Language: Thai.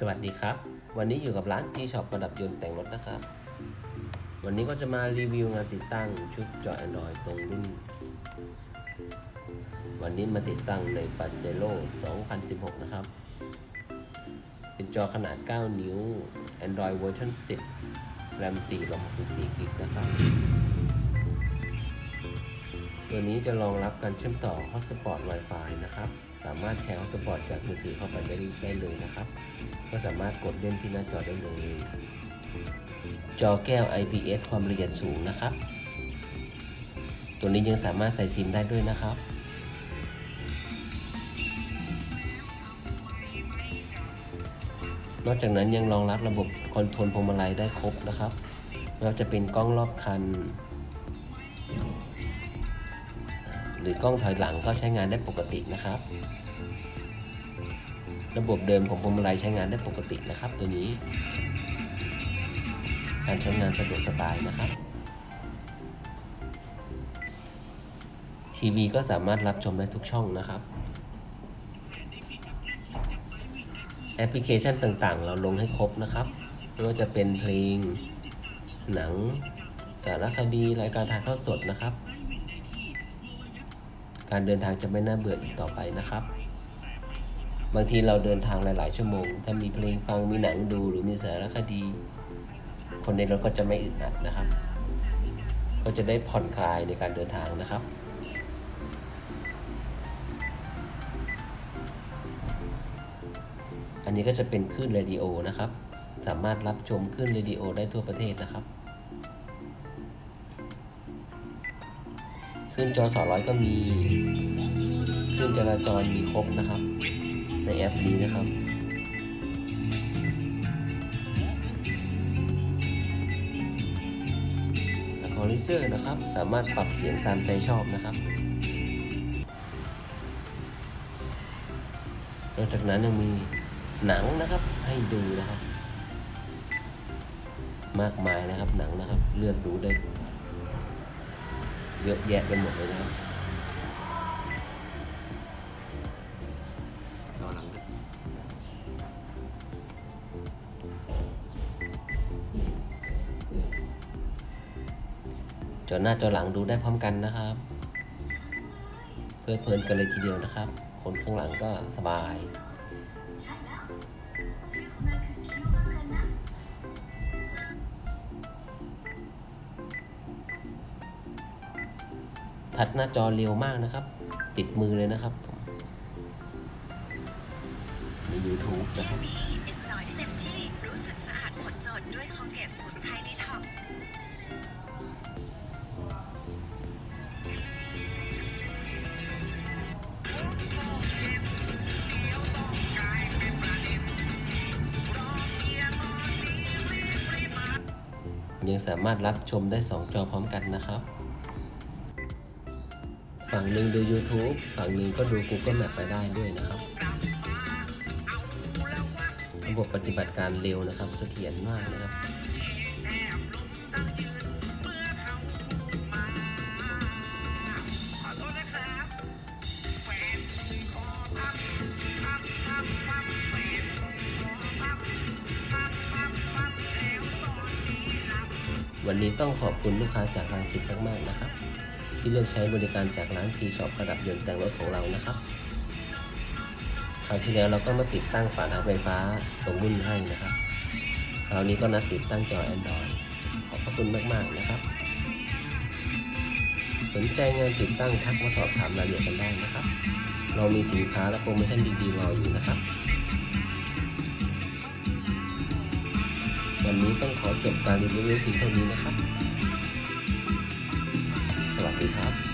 สวัสดีครับ วันนี้อยู่กับร้านที่ช็อประดับยนต์แต่งรถนะครับ วันนี้ก็จะมารีวิวงานติดตั้งชุดจอ Android ตรงรุ่น วันนี้มาติดตั้งใน p a j e r o 2016 นะครับ เป็นจอขนาด 9 นิ้ว Android เวอร์ชัน10 RAM 4 64 GB นะครับ ตัวนี้จะรองรับการเชื่อมต่อ Hotspot Wi-Fi นะครับ สามารถแชร์ Hotspot จากมือถือเข้าไปได้ได้เลยนะครับ ก็สามารถกดเล่นที่หน้าจอได้เลย จอแก้ว IPS ความละเอียดสูงนะครับ ตัวนี้ยังสามารถใส่ซิมได้ด้วยนะครับ นอกจากนั้นยังรองรับระบบคอนโทรลพวงมาลัยได้ครบนะครับไม่ว่าจะเป็นกล้องรอบคัน หรือกล้องถอยหลังก็ใช้งานได้ปกตินะครับ ระบบเดิมของพวงมาลัยใช้งานได้ปกตินะครับ ตัวนี้ การใช้งานสะดวกสบายนะครับทีวีก็สามารถรับชมได้ทุกช่องนะครับ แอปพลิเคชันต่างๆ เราลงให้ครบนะครับ ไม่ว่าจะเป็นเพลง หนัง สารคดี รายการถ่ายทอดสดนะครับ การเดินทางจะไม่น่าเบื่ออีกต่อไปนะครับ บางทีเราเดินทางหลาย ๆ ชั่วโมง ถ้ามีเพลงฟังมีหนังดูหรือมีสารคดี คนในรถก็จะไม่อึดอัดนะครับ ก็จะได้ผ่อนคลายในการเดินทางนะครับอันนี้ก็จะเป็นคลื่นเรดิโอนะครับ สามารถรับชมคลื่นเรดิโอได้ทั่วประเทศนะครับ คลื่นจอ200 ก็มีคลื่นจราจรมีครบนะครับ ในแอปนี้นะครับคอลิเซอร์นะครับ สามารถปรับเสียงตามใจชอบนะครับ นอกจากนั้นยังมีหนังนะครับให้ดูนะครับ มากมายนะครับหนังนะครับ เลือกดูได้ เยอะแยะไปหมดเลยนะครับจอหลังครับจอหน้าจอหลังดูได้พร้อมกันนะครับ เพื่อเพลินกันเลยทีเดียวนะครับ คนข้างหลังก็สบาย ทัดหน้าจอเร็วมากนะครับ ติดมือเลยนะครับใน YouTube นะครับเอนจอยได้เต็มที่รู้สึกสะอาดหมดจดด้วยคอลเกตสมุนไพรดีท็อกซ์ยังสามารถรับชมได้ 2 จอพร้อมกันนะครับ ฝั่งหนึ่งดู YouTube ฝั่งหนึ่งก็ดู Google Map ไปได้ด้วยนะครับ ระบบปฏิบัติการเร็วนะครับเสถียรมากนะครับวันนี้ต้องขอบคุณลูกค้าจากร้านสิทธิ์มาก ๆ นะครับ ที่เลือกใช้บริการจากร้านทีช็อปประดับยนต์แต่งรถของเรานะครับ คราวที่แล้วเราก็มาติดตั้งฝาถังไฟฟ้าตรงรุ่นให้นะครับ คราวนี้ก็นัดติดตั้งจอ Android ขอบพระคุณมาก ๆ นะครับ สนใจงานติดตั้งทักมาสอบถามรายละเอียดกันได้นะครับ เรามีสินค้าและโปรโมชั่นดีๆรออยู่นะครับวันนี้ต้องขอจบการรีวิวเพียงเท่านี้นะครับ ดีครับ